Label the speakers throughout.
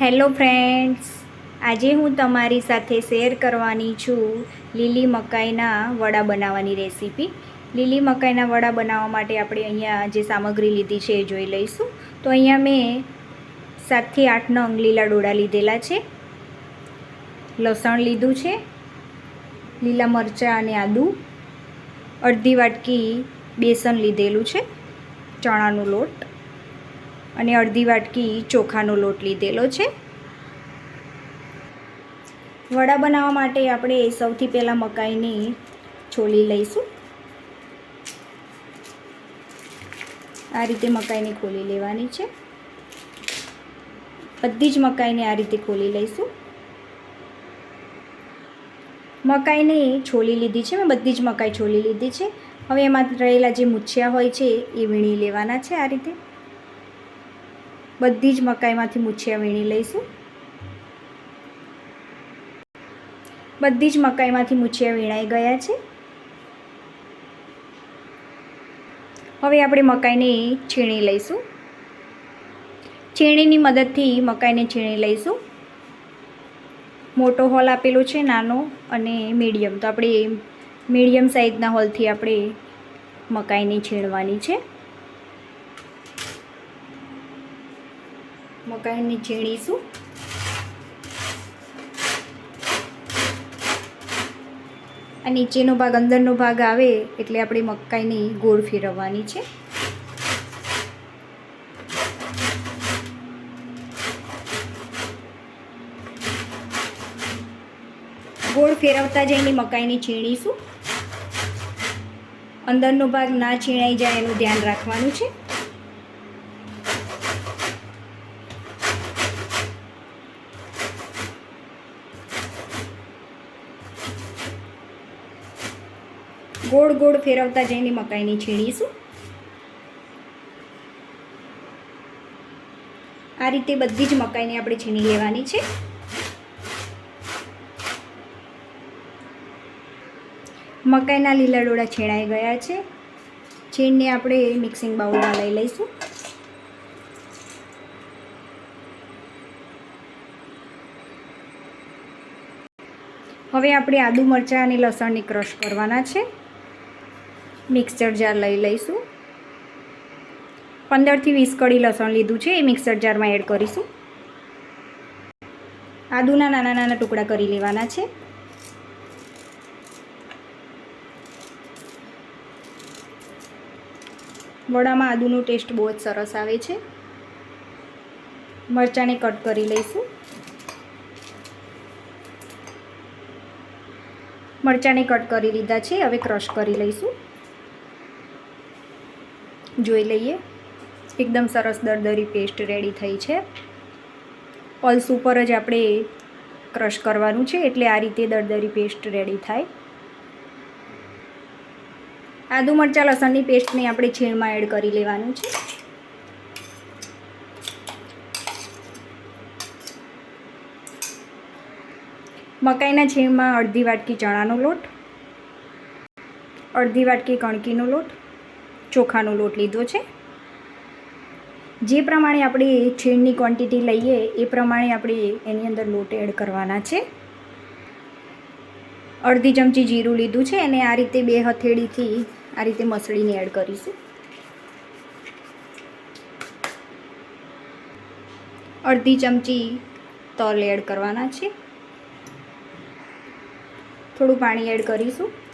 Speaker 1: Hello friends, આજે હું તમારી સાથે શેર કરવાની છું લીલી મકાઈના વડા બનાવવાની રેસીપી. લીલી મકાઈના વડા બનાવવા માટે આપણે અહીંયા જે સામગ્રી લીધી છે એ જોઈ લઈશું. તો અહીંયા મેં સાતથી આઠ નંગ લીલા ડોળા લીધેલા છે, લસણ લીધું છે, લીલા મરચાં અને આદું, અડધી વાટકી બેસન લીધેલું છે, ચણાનો લોટ. અને અડધી વાટકી ચોખાનો લોટ લીધેલો છે. વડા બનાવવા માટે આપણે સૌથી પહેલાં મકાઈની છોલી લઈશું. આ રીતે મકાઈને ખોલી લેવાની છે. બધી જ મકાઈને આ રીતે ખોલી લઈશું. મકાઈને છોલી લીધી છે, મેં બધી જ મકાઈ છોલી લીધી છે. હવે એમાં રહેલા જે મૂછિયા હોય છે, એ વીણી લેવાના છે આ રીતે. બધી જ મકાઈમાંથી મૂછિયા વીણી લઈશું. બધી જ મકાઈમાંથી મૂછિયા વીણાઈ ગયા છે. હવે આપણે મકાઈને છીણી લઈશું. છીણીની મદદથી મકાઈને છીણી લઈશું. મોટો હોલ આપેલો છે, નાનો અને મીડિયમ. તો આપણે મીડિયમ સાઇઝના હોલથી આપણે મકાઈને છીણવાની છે. મકાઈને ઝીણીશું આ નીચેનો ભાગ, અંદરનો ભાગ આવે એટલે આપણે મકાઈની ગોળ ફેરવવાની છે. ગોળ ફેરવતા જઈને મકાઈની છીણીશું અંદરનો ભાગ ના છીણાઈ જાય એનું ધ્યાન રાખવાનું છે. ગોળ ગોળ ફેરવતા જઈને મકાઈની છીણીશું આ રીતે બધી જ મકાઈને આપણે છીણી લેવાની છે. મકાઈના લીલા ડોળા છીણાઈ ગયા છે. છીણને આપણે મિક્સિંગ બાઉલમાં લઈ લઈશું. હવે આપણે આદુ મરચાં અને લસણની ક્રશ કરવાના છે. મિક્સર જાર લઈ લઈશું. પંદરથી વીસ કડી લસણ લીધું છે, એ મિક્સર જારમાં એડ કરીશું. આદુના નાના નાના ટુકડા કરી લેવાના છે. વડામાં આદુનો ટેસ્ટ બહુ જ સરસ આવે છે. મરચાંને કટ કરી લઈશું. મરચાંને કટ કરી લીધા છે, હવે ક્રશ કરી લઈશું. જોઈ લઈએ. એકદમ સરસ દરદરી પેસ્ટ રેડી થઈ છે. પલ્સ ઉપર જ આપણે ક્રશ કરવાનું છે એટલે આ રીતે દરદરી પેસ્ટ રેડી થાય. આદુ મરચાં લસણની પેસ્ટને આપણે છીણમાં એડ કરી લેવાનું છે. મકાઈના છીણમાં અડધી વાટકી ચણાનો લોટ, અડધી વાટકી કણકીનો લોટ ચોખાનો લોટ લીધો છે. જે પ્રમાણે આપણે છીણની ક્વોન્ટિટી લઈએ, એ પ્રમાણે આપણે એની અંદર લોટ એડ કરવાના છે. અડધી ચમચી જીરું લીધું છે અને આ રીતે બે હથેળીથી આ રીતે મસળીને એડ કરીશું. અડધી ચમચી તલ એડ કરવાના છે. થોડું પાણી એડ કરીશું.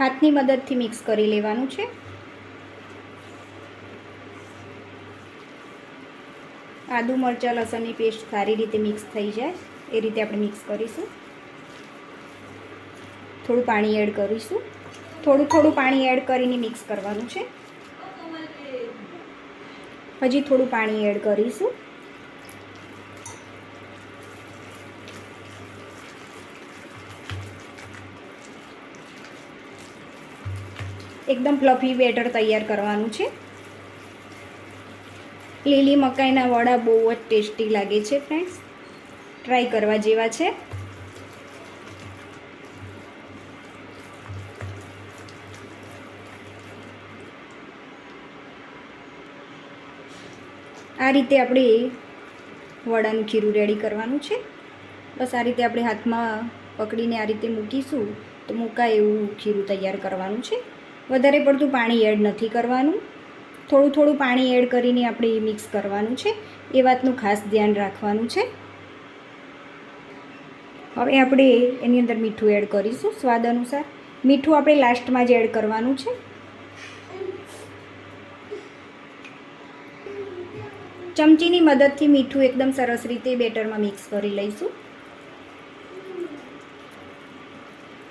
Speaker 1: હાથની મદદથી મિક્સ કરી લેવાનું છે. આદુ, મરચાં, લસણની પેસ્ટ સારી રીતે મિક્સ થઈ જાય. એ રીતે આપણે મિક્સ કરીશું. થોડું પાણી એડ કરીશું. થોડું થોડું પાણી એડ કરીને મિક્સ કરવાનું છે. હજી થોડું પાણી એડ કરીશું. એકદમ ફ્લફી બેટર તૈયાર કરવાનું છે. લીલી મકાઈના વડા બહુ જ ટેસ્ટી લાગે છે ફ્રેન્ડ્સ ટ્રાય કરવા જેવા છે. આ રીતે આપણે વડાનું ખીરું રેડી કરવાનું છે. બસ આ રીતે આપણે હાથમાં પકડીને આ રીતે મૂકીશું, તો મૂકાય એવું ખીરું તૈયાર કરવાનું છે. વધારે પડતું પાણી એડ નથી કરવાનું. થોડું થોડું પાણી એડ કરીને આપણે મિક્સ કરવાનું છે. એ વાતનું ખાસ ધ્યાન રાખવાનું છે. હવે આપણે એની અંદર મીઠું એડ કરીશું સ્વાદ અનુસાર. મીઠું આપણે લાસ્ટમાં જ એડ કરવાનું છે. ચમચીની મદદથી મીઠું એકદમ સરસ રીતે બેટરમાં મિક્સ કરી લઈશું.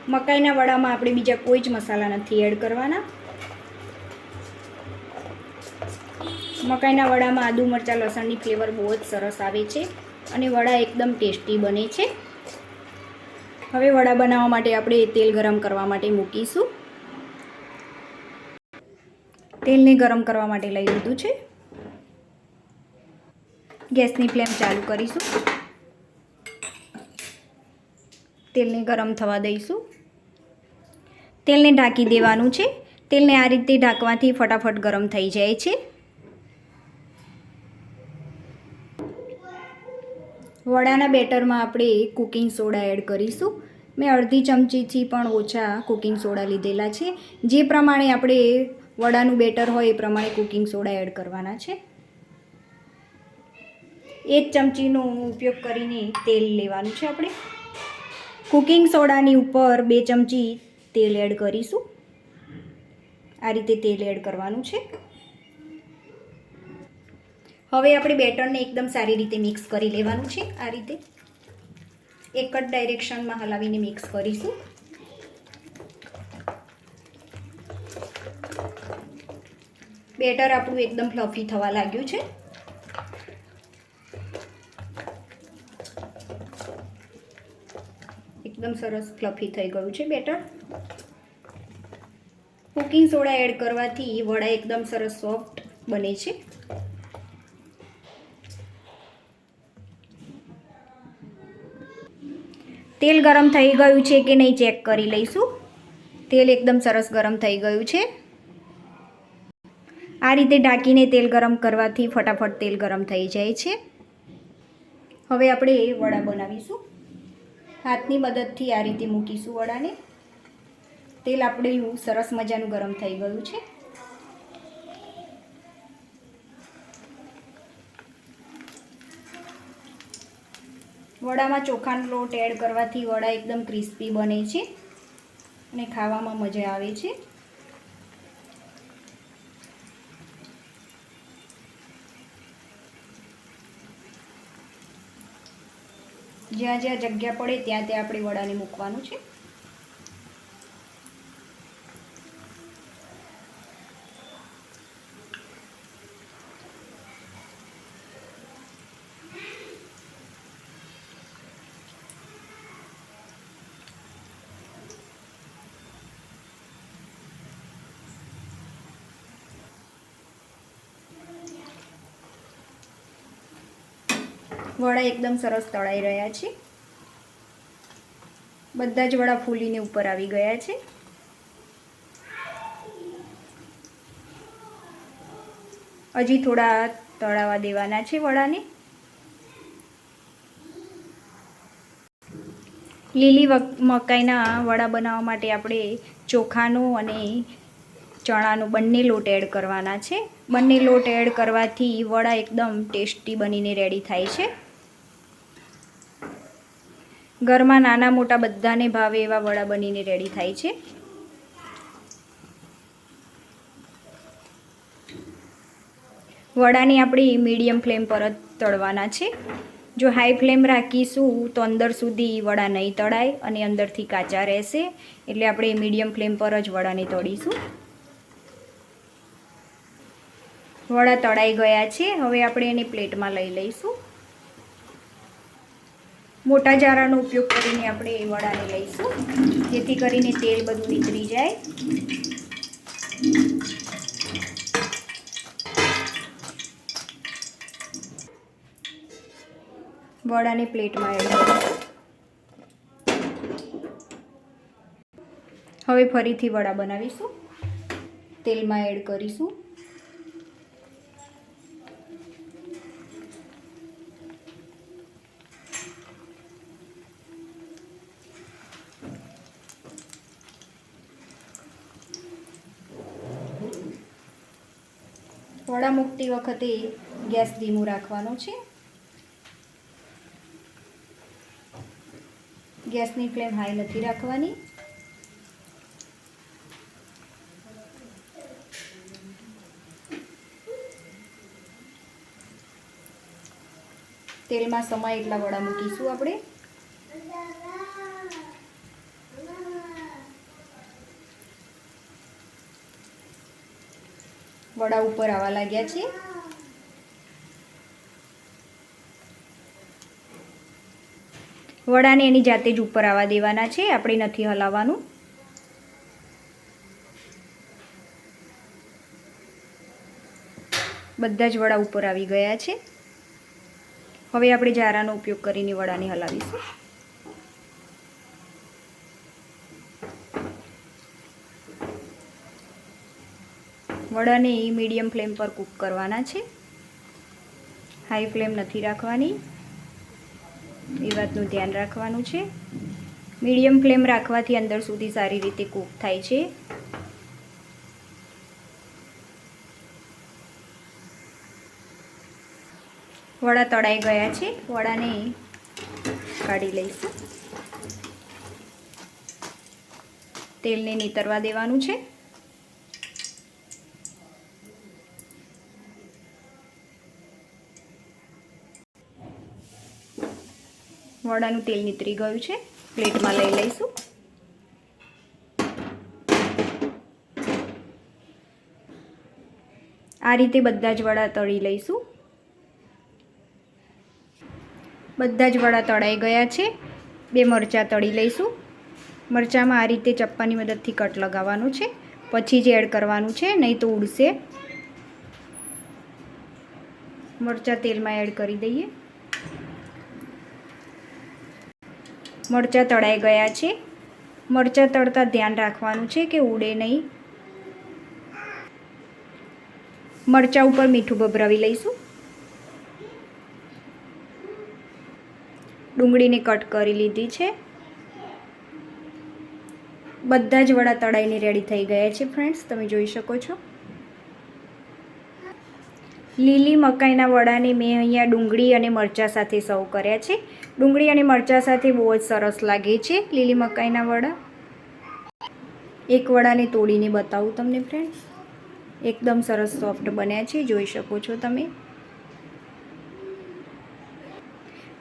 Speaker 1: મકાઈના વડામાં આપણે બીજા કોઈ જ મસાલા નથી એડ કરવાના. મકાઈના વડામાં આદુ, મરચાં, લસણની ફ્લેવર બહુ જ સરસ આવે છે અને વડા એકદમ ટેસ્ટી બને છે. હવે વડા બનાવવા માટે આપણે તેલ ગરમ કરવા માટે મૂકીશું. તેલને ગરમ કરવા માટે લઈ લીધું છે. ગેસની ફ્લેમ ચાલુ કરીશું. તેલને ગરમ થવા દઈશું. તેલને ઢાંકી દેવાનું છે. તેલને આ રીતે ઢાંકવાથી ફટાફટ ગરમ થઈ જાય છે. વડાના બેટરમાં આપણે કુકિંગ સોડા એડ કરીશું. મેં અડધી ચમચીથી પણ ઓછા કુકિંગ સોડા લીધેલા છે. જે પ્રમાણે આપણે વડાનું બેટર હોય એ પ્રમાણે કુકિંગ સોડા એડ કરવાના છે. એક ચમચીનો ઉપયોગ કરીને તેલ લેવાનું છે આપણે. કુકિંગ સોડાની ઉપર બે ચમચી તેલ એડ કરીશું. આ રીતે તેલ એડ કરવાનું છે. હવે આપણે બેટરને એકદમ સારી રીતે મિક્સ કરી લેવાનું છે. આ રીતે એક જ ડાયરેક્શનમાં હલાવીને મિક્સ કરીશું. બેટર આપણું એકદમ ફ્લફી થવા લાગ્યું છે. એકદમ સરસ ફ્લફી થઈ ગયું છે બેટર કુકિંગ સોડા એડ કરવાથી વડા એકદમ સરસ સોફ્ટ બને છે. તેલ ગરમ થઈ ગયું છે કે નહીં ચેક કરી લઈશું. તેલ એકદમ સરસ ગરમ થઈ ગયું છે. આ રીતે ઢાંકીને તેલ ગરમ કરવાથી ફટાફટ તેલ ગરમ થઈ જાય છે. હવે આપણે વડા બનાવીશું. હાથની મદદથી આ રીતે મૂકીશું વડાને. તેલ આપણે સરસ મજાનું ગરમ થઈ ગયું છે. વડામાં ચોખાનો લોટ એડ કરવાથી વડા એકદમ ક્રિસ્પી બને છે અને ખાવામાં મજા આવે છે. જ્યાં જ્યાં જગ્યા પડે ત્યાં ત્યાં આપણે વડાને મૂકવાનું છે. વડા એકદમ સરસ તળાઈ રહ્યા છે. બધા જ વડા ફૂલીને ઉપર આવી ગયા છે. હજી થોડા તળાવા દેવાના છે વડાને. લીલી મકાઈના વડા બનાવવા માટે આપણે ચોખાનો અને ચણાનો બંને લોટ એડ કરવાના છે. બંને લોટ એડ કરવાથી વડા એકદમ ટેસ્ટી બનીને રેડી થાય છે. ઘરમાં નાના મોટા બધાને ભાવે એવા વડા બનીને રેડી થાય છે. વડાને આપણે મીડિયમ ફ્લેમ પર જ તળવાના છે. જો હાઈ ફ્લેમ રાખીશું તો અંદર સુધી વડા નહીં તળાય અને અંદરથી કાચા રહેશે. એટલે આપણે મીડિયમ ફ્લેમ પર જ વડાને તળીશું. વડા તળાઈ ગયા છે. હવે આપણે એને પ્લેટમાં લઈ લઈશું. મોટા જારાનો ઉપયોગ કરીને આપણે એ વડાને લઈશું. જેથી કરીને તેલ બધું નીકળી જાય. વડાને પ્લેટમાં એડ હવે ફરીથી વડા બનાવીશું. તેલમાં એડ કરીશું. વડા મૂકતી વખતે ગેસ ધીમું રાખવાનો છે. ગેસની ફ્લેમ હાઈ નથી રાખવાની. તેલમાં સમાય એટલા વડા મૂકીશું આપણે. વડા ઉપર આવવા લાગ્યા છે. વડાને એની જાતે જ ઉપર આવવા દેવાના છે, આપણે નથી હલાવવાનું. બધા જ વડા ઉપર આવી ગયા છે. હવે આપણે જારાનો ઉપયોગ કરીને વડાને હલાવીશું. વડાને મીડિયમ ફ્લેમ પર કૂક કરવાના છે. હાઈ ફ્લેમ નથી રાખવાની. એ વાતનું ધ્યાન રાખવાનું છે. મીડિયમ ફ્લેમ રાખવાથી અંદર સુધી સારી રીતે કૂક થાય છે. વડા તળાઈ ગયા છે. વડાને કાઢી લઈશું. તેલને નીતરવા દેવાનું છે. વડાનું તેલ નીતરી ગયું છે. પ્લેટમાં લઈ લઈશું. આ રીતે બધા જ વડા તળી લઈશું. બધા જ વડા તળાઈ ગયા છે. બે મરચાં તળી લઈશું. મરચાંમાં આ રીતે ચપ્પાની મદદથી કટ લગાવવાનું છે. પછી જ એડ કરવાનું છે, નહીં તો ઉડશે. મરચાં તેલમાં એડ કરી દઈએ. મરચાં તળાઈ ગયા છે. મરચાં તળતા ધ્યાન રાખવાનું છે કે ઉડે નહીં. મરચાં ઉપર મીઠું ભભરાવી લઈશું. ડુંગળીને કટ કરી લીધી છે. બધા જ વડા તળાઈને રેડી થઈ ગયા છે ફ્રેન્ડ્સ તમે જોઈ શકો છો. લીલી મકાઈના વડાને મેં અહીંયા ડુંગળી અને મરચાં સાથે સર્વ કર્યા છે. ડુંગળી અને મરચાં સાથે બહુ જ સરસ લાગે છે લીલી મકાઈના વડા. એક વડાને તોડીને બતાવું તમને ફ્રેન્ડ્સ એકદમ સરસ સોફ્ટ બન્યા છે, જોઈ શકો છો તમે.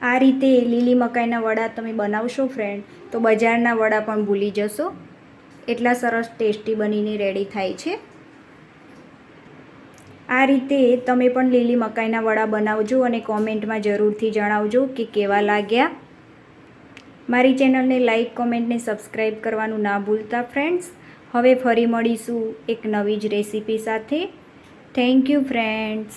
Speaker 1: આ રીતે લીલી મકાઈના વડા તમે બનાવશો ફ્રેન્ડ તો બજારના વડા પણ ભૂલી જશો. એટલા સરસ ટેસ્ટી બનીને રેડી થાય છે. આ રીતે તમે પણ લીલી મકાઈના વડા બનાવજો અને કોમેન્ટમાં જરૂરથી જણાવજો કે કેવા લાગ્યા. મારી ચેનલને લાઈક કોમેન્ટને સબસ્ક્રાઈબ કરવાનું ના ભૂલતા ફ્રેન્ડ્સ. હવે ફરી મળીશું એક નવી જ રેસીપી સાથે. Thank you friends.